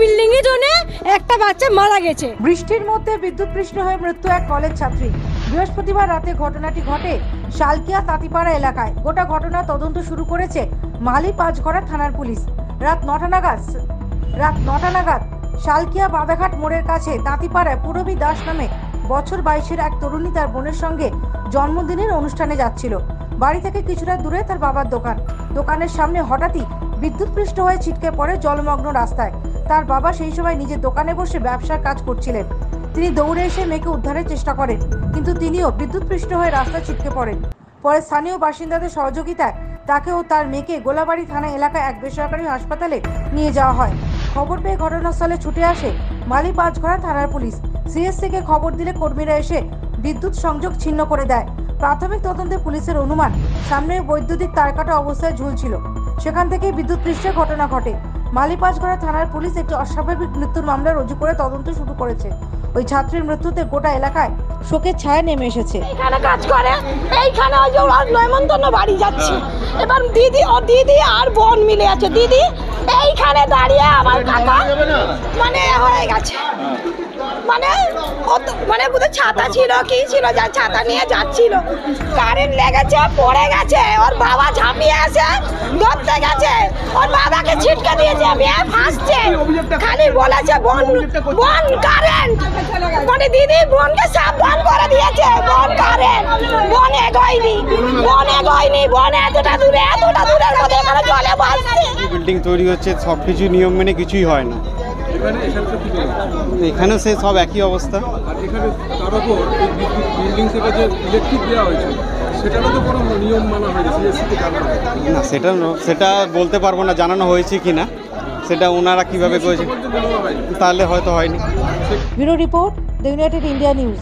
বিল্ডিংয়ের জন্য একটা বাচ্চা মারা গেছে। বৃষ্টির মধ্যে বিদ্যুৎপৃষ্ট হয়ে মৃত্যু এক কলেজ ছাত্রী। বৃহস্পতিবার রাতে ঘটনাটি ঘটে শালকিয়া তাঁতিপাড়া এলাকায়। গোটা ঘটনা তদন্ত শুরু করেছে মালি পাঁচঘড়া থানার পুলিশ। রাত নটা নাগাদ রাত নটা নাগাদ শালকিয়া বাদাঘাট মোড়ের কাছে তাঁতিপাড়ায় পুরবী দাস নামে বছর বাইশের এক তরুণী তার বোনের সঙ্গে জন্মদিনের অনুষ্ঠানে যাচ্ছিল। বাড়ি থেকে কিছুটা দূরে তার বাবার দোকান। দোকানের সামনে হঠাৎই বিদ্যুৎপৃষ্ট হয়ে ছিটকে পড়ে জলমগ্ন রাস্তায়। তার বাবা সেই সময় নিজের দোকানে বসে ব্যবসার কাজ করছিলেন। তিনি দৌড়ে এসে মেয়েকে উদ্ধারের চেষ্টা করেন, কিন্তু তিনিও বিদ্যুৎপৃষ্ট হয়ে রাস্তায় ছিটকে পড়েন। পরে স্থানীয় বাসিন্দাদের সহযোগিতায় তাকে ও তার মেয়েকে গোলাবাড়ি থানা এলাকায় এক বেসরকারি হাসপাতালে নিয়ে যাওয়া হয়। খবর পেয়ে ঘটনাস্থলে ছুটে আসে মালি পাঁচঘড়া থানার পুলিশ। সিএসসিকে খবর দিলে কর্মীরা এসে বিদ্যুৎ সংযোগ ছিন্ন করে দেয়। প্রাথমিক তদন্তে পুলিশের অনুমান, সামনে বৈদ্যুতিক তারকাটা অবস্থায় ঝুলছিল। সেখান থেকেই বিদ্যুৎ পৃষ্ঠের ঘটনা ঘটে। মালিপাঁচগড়া থানার পুলিশ একটি অস্বাভাবিক মৃত্যুর মামলা রুজু করে তদন্ত শুরু করেছে। ওই ছাত্রীর মৃত্যুতে গোটা এলাকায় শোকের ছায়া নেমে এসেছে। এখানে কাজ করে। এইখানে ওই যে ওরা নয়মন্তন্ন বাড়ি যাচ্ছে। এবার দিদি ও দিদি আর বোন মিলে আছে। দিদি, এইখানে দাঁড়িয়ে আমার কাকা। মানে হয়ে গেছে। মানে মানে কোথায় ছাতা ছিল, কি ছিল, যা ছাতা নিয়ে যাচ্ছিল। কারেন্ট লেগেছে, পড়ে গেছে, ওর বাবা ঝাঁপিয়ে আছে, ধরতে গেছে। ওর বাবাকে ছিটকে দিয়েছে মেয়ে ফাঁসছে খালি বলেছে, বোন বোন কারেন্ট মানে দিদি বোনকে সাবধান করে দিয়েছে, বোন কারেন্ট বোন এগোয়নি বোন এগোয়নি, বোন এতটা দূরে, এতটা এখানে জলে ভাসছে। বিল্ডিং তৈরি হচ্ছে সব কিছু নিয়ম মেনে কিছুই হয় না। এখানে? এখানেও সে সব একই অবস্থা। আর এখানে তার উপর বিল্ডিং থেকে যে ইলেকট্রিক দেওয়া হয়েছে সেটারও তো কোনো নিয়ম মানা সিএসসিতে না সেটা সেটা বলতে পারব না জানানো হয়েছে কি না সেটা ওনারা কীভাবে করেছে তাহলে হয়তো হয়নি। Bureau report the United India News.